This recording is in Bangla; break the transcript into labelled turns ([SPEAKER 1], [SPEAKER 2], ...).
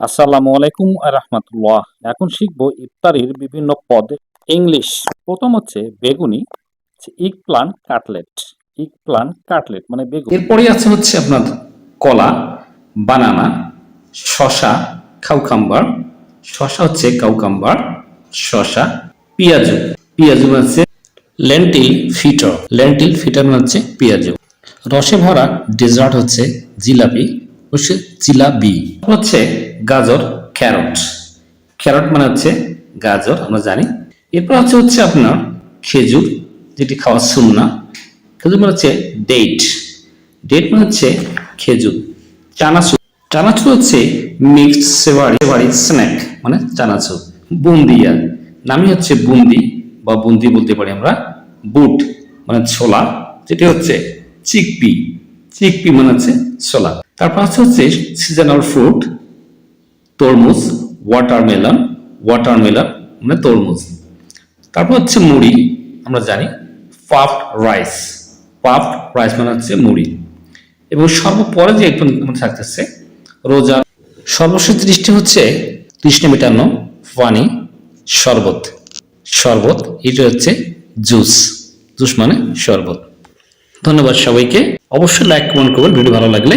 [SPEAKER 1] আসসালামু আলাইকুম আর রহমতুল্লাহ। এখন শিখব ইফতারির বিভিন্ন পদ ইংলিশ। প্রথম হচ্ছে বেগুনি eggplant cutlet. Eggplant cutlet মানে বেগুন।
[SPEAKER 2] এরপরে আছে হচ্ছে আপনার কলা, বানানা শশা কাউকাম্বার। শশা হচ্ছে কাউকাম্বার শশা পেঁয়াজু। পেঁয়াজু মানে হচ্ছে লেন্টিল ফিটার। লেন্টিল ফিটার মানে হচ্ছে পেঁয়াজু। রসে ভরা ডেজার্ট হচ্ছে জিলাপি হচ্ছে জিলাপি। হচ্ছে গাজর, ক্যারট। ক্যারট মানে হচ্ছে গাজর, আমরা জানি। এরপর হচ্ছে হচ্ছে আপনার খেজুর, যেটি খাওয়া সুন্না। খেজুর মানে হচ্ছে ডেট ডেট মানে হচ্ছে খেজুর। চানাচুর। চানাচুর হচ্ছে মিক্সড সেভারি সেভারি স্ন্যাক মানে চানাচুর। বুন্দিয়া। নামই হচ্ছে বুন্দি, বা বুন্দি বলতে পারি আমরা। বুট মানে ছোলা, যেটি হচ্ছে চিকপি। চিকপি মানে হচ্ছে ছোলা। তারপর হচ্ছে হচ্ছে সিজনাল ফ্রুট তরমুজ ওয়াটারমেলন ওয়াটারমেলন মানে তরমুজ। তারপর হচ্ছে মুড়ি, আমরা জানি পাফড রাইস পাফড রাইস মানে হচ্ছে মুড়ি। এবং সর্বপরে যে একটু থাকতেছে, রোজা। সর্বশেষ দৃষ্টি হচ্ছে তৃষ্ণা মেটানো পানি, শরবত। শরবত, এটা হচ্ছে জুস। জুস মানে শরবত। ধন্যবাদ সবাইকে। অবশ্যই লাইক কমেন্ট করবেন। ভিডিও ভালো লাগলে